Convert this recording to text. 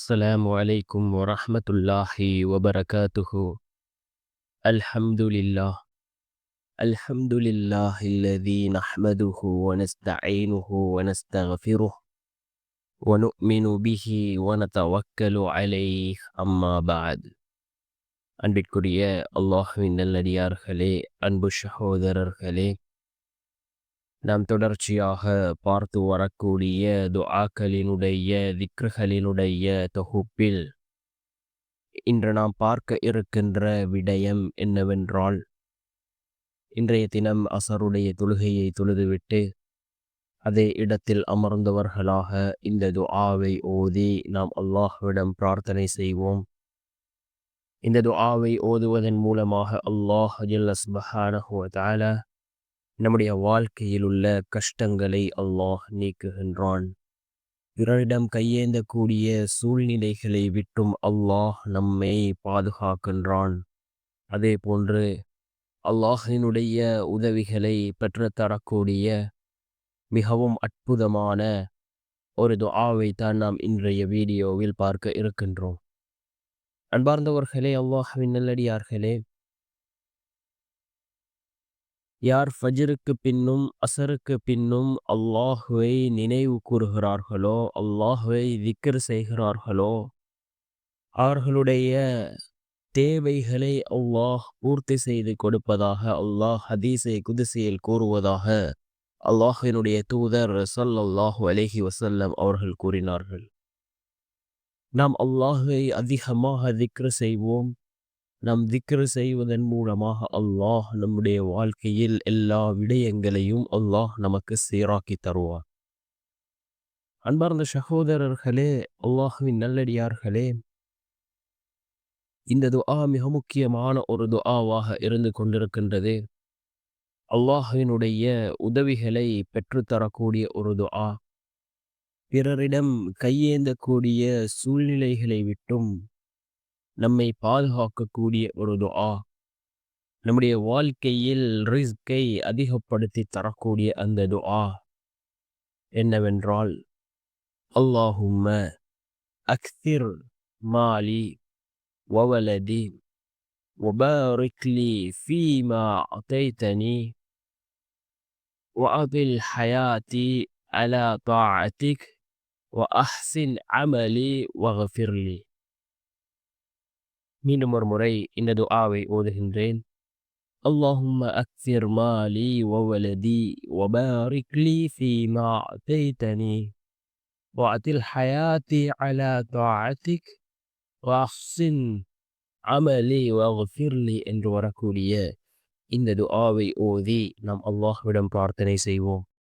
السلام عليكم ورحمة الله وبركاته الحمد لله الحمد لله الذي نحمده ونستعينه ونستغفره ونؤمن به ونتوكل عليه أما بعد அன்பிற்குரிய அல்லாஹுவின் நல்லடியார்களே அன்பு சகோதரர்களே நாம் தொடர்ச்சியாக பார்த்து வரக்கூடிய துஆக்களினுடைய திக்ருகளினுடைய தொகுப்பில் இன்று நாம் பார்க்க இருக்கின்ற விடயம் என்னவென்றால் இன்றைய தினம் அசருடைய தொழுகையை தொழுதுவிட்டு அதே இடத்தில் அமர்ந்தவர்களாக இந்த துஆவை ஓதி நாம் அல்லாஹ்விடம் பிரார்த்தனை செய்வோம். இந்த துஆவை ஓதுவதன் மூலமாக அல்லாஹ் ஜல்ல சுபஹானஹு தாலா நம்முடைய வாழ்க்கையில் உள்ள கஷ்டங்களை அல்லாஹ் நீக்குகின்றான். பிறரிடம் கையேந்தக்கூடிய சூழ்நிலைகளை விட்டும் அல்லாஹ் நம்மை பாதுகாக்கின்றான். அதே போன்று அல்லாஹினுடைய உதவிகளை பெற்றுத்தரக்கூடிய மிகவும் அற்புதமான ஒரு துஆவை தான் நாம் இன்றைய வீடியோவில் பார்க்க இருக்கின்றோம். அன்பார்ந்தவர்களே அல்லாஹ்வின் நல்லடியார்களே யார் ஃபஜ்ருக்கு பின்னும் அசருக்கு பின்னும் அல்லாஹுவை நினைவு கூறுகிறார்களோ அல்லாஹுவை திக்கர் செய்கிறார்களோ அவர்களுடைய தேவைகளை அல்லாஹ் பூர்த்தி செய்து கொடுப்பதாக அல்லாஹ் ஹதீஸை குதிசையில் கூறுவதாக அல்லாஹினுடைய தூதர் சல்லல்லாஹு அலஹி வசல்லம் அவர்கள் கூறினார்கள். நாம் அல்லாஹுவை அதிகமாக திக்ரு செய்வோம். நாம் திக்ரு செய்வதன் மூலமாக அல்லாஹ் நம்முடைய வாழ்க்கையில் எல்லா விடயங்களையும் அல்லாஹ் நமக்கு சீராக்கி தருவார். அன்பார்ந்த சகோதரர்களே அல்லாஹுவின் நல்லடியார்களே இந்த துஆ மிக முக்கியமான ஒரு துஆவாக இருந்து கொண்டிருக்கின்றது. அல்லாஹுவினுடைய உதவிகளை பெற்றுத்தரக்கூடிய ஒரு துஆ. பிறரிடம் கையேந்தக்கூடிய சூழ்நிலைகளை விட்டும் நம்மை பாதுகாக்கக்கூடிய ஒரு துஆ நம்முடைய வாழ்க்கையில் ரிஸ்கை அதிகப்படுத்தி தரக்கூடிய அந்த துஆ என்னவென்றால் அல்லாஹும்ம அக்திர் மாலி وولدي وبارك لي فيما أعطيتني وأطل حياتي على طاعتك وأحسن عملي واغفر لي மீண்டும் ஒரு முறை இந்த துஆவை ஓதுகின்றேன் اللهم أكثر مالي وولدي وبارك لي فيما أعطيتني وأطل حياتي على طاعتك وأحسن عملي واغفر لي என்று வரக்கூடிய இந்த துஆவை ஓதி நாம் அல்லாஹ்விடம் பிரார்த்தனை செய்வோம்